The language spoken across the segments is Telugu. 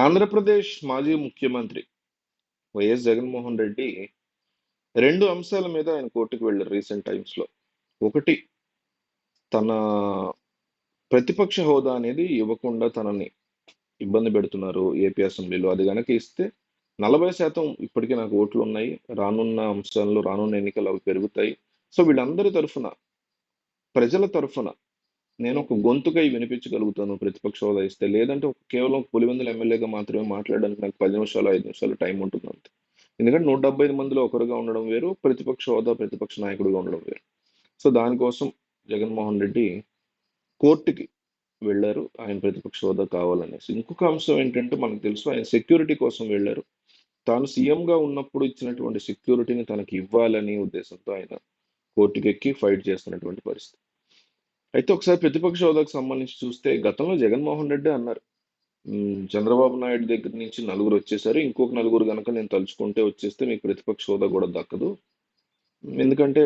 ఆంధ్రప్రదేశ్ మాజీ ముఖ్యమంత్రి వైఎస్ జగన్మోహన్ రెడ్డి రెండు అంశాల మీద ఆయన కోర్టుకు వెళ్ళారు రీసెంట్ టైమ్స్లో ఒకటి తన ప్రతిపక్ష హోదా అనేది ఇవ్వకుండా తనని ఇబ్బంది పెడుతున్నారు ఏపీ అసెంబ్లీలో. అది కనుక ఇస్తే నలభై శాతం ఇప్పటికే నాకు ఓట్లు ఉన్నాయి. రానున్న అంశాల్లో రానున్న ఎన్నికలు అవి పెరుగుతాయి. సో వీళ్ళందరి తరఫున ప్రజల తరఫున నేను ఒక గొంతుకై వినిపించగలుగుతాను ప్రతిపక్ష హోదా ఇస్తే. లేదంటే కేవలం పులివెందుల ఎమ్మెల్యేగా మాత్రమే మాట్లాడడానికి నాకు పది నిమిషాలు ఐదు నిమిషాలు టైం ఉంటుంది అంతే. ఎందుకంటే నూట డెబ్బై ఐదు మందిలో ఒకరుగా ఉండడం వేరు ప్రతిపక్ష హోదా ప్రతిపక్ష నాయకుడిగా ఉండడం వేరు. సో దానికోసం జగన్మోహన్ రెడ్డి కోర్టుకి వెళ్ళారు. ఆయన ప్రతిపక్ష హోదా కావాలనేసి. ఇంకొక అంశం ఏంటంటే మనకు తెలుసు ఆయన సెక్యూరిటీ కోసం వెళ్ళారు. తాను సీఎంగా ఉన్నప్పుడు ఇచ్చినటువంటి సెక్యూరిటీని తనకి ఇవ్వాలని ఉద్దేశంతో ఆయన కోర్టుకి ఎక్కి ఫైట్ చేస్తున్నటువంటి పరిస్థితి. అయితే ఒకసారి ప్రతిపక్ష హోదాకు సంబంధించి చూస్తే గతంలో జగన్మోహన్ రెడ్డి అన్నారు. చంద్రబాబు నాయుడు దగ్గర నుంచి నలుగురు వచ్చేసారు. ఇంకొక నలుగురు కనుక నేను తలుచుకుంటే వచ్చేస్తే మీకు ప్రతిపక్ష హోదా కూడా దక్కదు. ఎందుకంటే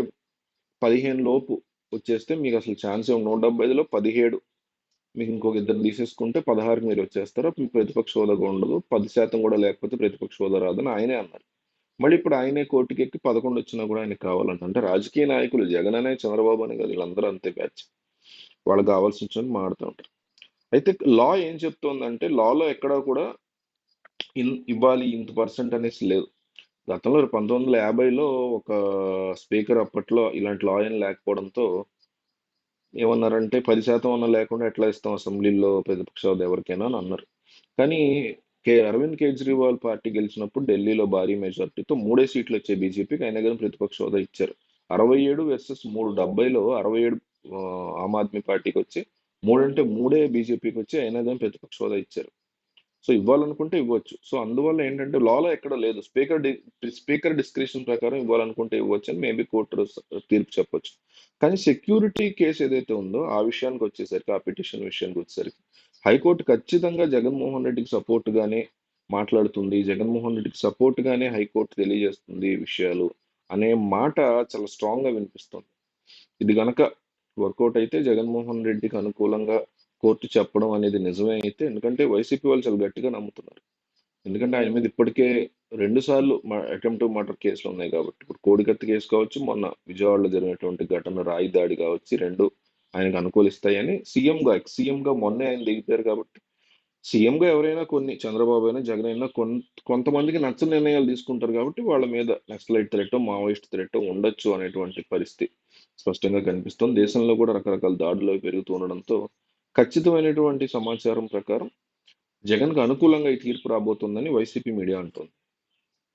పదిహేను లోపు వచ్చేస్తే మీకు అసలు ఛాన్స్ నూట డెబ్బై ఐదులో పదిహేడు. మీకు ఇంకొక ఇద్దరు తీసేసుకుంటే పదహారు మీరు వచ్చేస్తారు. మీకు ప్రతిపక్ష హోదా ఉండదు. పది శాతం కూడా లేకపోతే ప్రతిపక్ష హోదా రాదని ఆయనే అన్నారు. మళ్ళీ ఇప్పుడు ఆయనే కోర్టుకి ఎక్కి పదకొండు వచ్చినా కూడా ఆయనకు కావాలంట. అంటే రాజకీయ నాయకులు జగన్ అనే చంద్రబాబు అనే కాదు వీళ్ళందరూ అంతే బ్యాచ్. వాళ్ళకి కావాల్సిన విషయాన్ని మాడుతూ ఉంటారు. అయితే లా ఏం చెప్తోందంటే లాలో ఎక్కడా కూడా ఇన్- ఇవ్వాలి ఇంత పర్సెంట్ అనేసి లేదు. గతంలో పంతొమ్మిది వందల యాభైలో ఒక స్పీకర్ అప్పట్లో ఇలాంటి లా ఏం లేకపోవడంతో ఏమన్నారంటే పది శాతం అన్న లేకుండా ఎట్లా ఇస్తాం అసెంబ్లీలో ప్రతిపక్ష హోదా ఎవరికైనా అని అన్నారు. కానీ కే అరవింద్ కేజ్రీవాల్ పార్టీ గెలిచినప్పుడు ఢిల్లీలో భారీ మెజార్టీతో మూడే సీట్లు వచ్చాయి బీజేపీకి అయినా కానీ ప్రతిపక్ష హోదా ఇచ్చారు. అరవై ఏడు వర్సెస్ మూడు డెబ్బైలో అరవై ఏడు ఆమ్ ఆద్మీ పార్టీకి వచ్చి మూడంటే మూడే బీజేపీకి వచ్చి అయినదేం ప్రతిపక్ష హోదా ఇచ్చారు. సో ఇవ్వాలనుకుంటే ఇవ్వచ్చు. సో అందువల్ల ఏంటంటే లాలో ఎక్కడ లేదు. స్పీకర్ స్పీకర్ డిస్క్రిప్షన్ ప్రకారం ఇవ్వాలనుకుంటే ఇవ్వచ్చు అని మేబీ కోర్టు తీర్పు చెప్పొచ్చు. కానీ సెక్యూరిటీ కేసు ఏదైతే ఉందో ఆ విషయానికి వచ్చేసరికి ఆ పిటిషన్ విషయానికి వచ్చేసరికి హైకోర్టు ఖచ్చితంగా జగన్మోహన్ రెడ్డికి సపోర్ట్ గానే మాట్లాడుతుంది. జగన్మోహన్ రెడ్డికి సపోర్ట్ గానే హైకోర్టు తెలియజేస్తుంది విషయాలు అనే మాట చాలా స్ట్రాంగ్గా వినిపిస్తుంది. ఇది గనక వర్కౌట్ అయితే జగన్మోహన్ రెడ్డికి అనుకూలంగా కోర్టు చెప్పడం అనేది నిజమే అయితే ఎందుకంటే వైసీపీ వాళ్ళు చాలా గట్టిగా నమ్ముతున్నారు. ఎందుకంటే ఆయన మీద ఇప్పటికే రెండు సార్లు అటెంప్ట్ మర్డర్ కేసులు ఉన్నాయి కాబట్టి. ఇప్పుడు కోడికత్తి కేసు కావచ్చు మొన్న విజయవాడలో జరిగినటువంటి ఘటన రాయి దాడి కావచ్చు రెండు ఆయనకు అనుకూలిస్తాయని సీఎంగా సీఎంగా మొన్నే ఆయన దిగిపోయారు కాబట్టి సీఎం గా ఎవరైనా కొన్ని చంద్రబాబు అయినా జగన్ అయినా కొన్- కొంతమందికి నచ్చని నిర్ణయాలు తీసుకుంటారు కాబట్టి వాళ్ళ మీద నక్సలైట్ థ్రెట్ మావోయిస్ట్ థ్రెట్ ఉండొచ్చు అనేటువంటి పరిస్థితి స్పష్టంగా కనిపిస్తుంది. దేశంలో కూడా రకరకాల దాడులు పెరుగుతూ ఉండడంతో ఖచ్చితమైనటువంటి సమాచారం ప్రకారం జగన్కు అనుకూలంగా ఈ తీర్పు రాబోతుందని వైసీపీ మీడియా అంటోంది.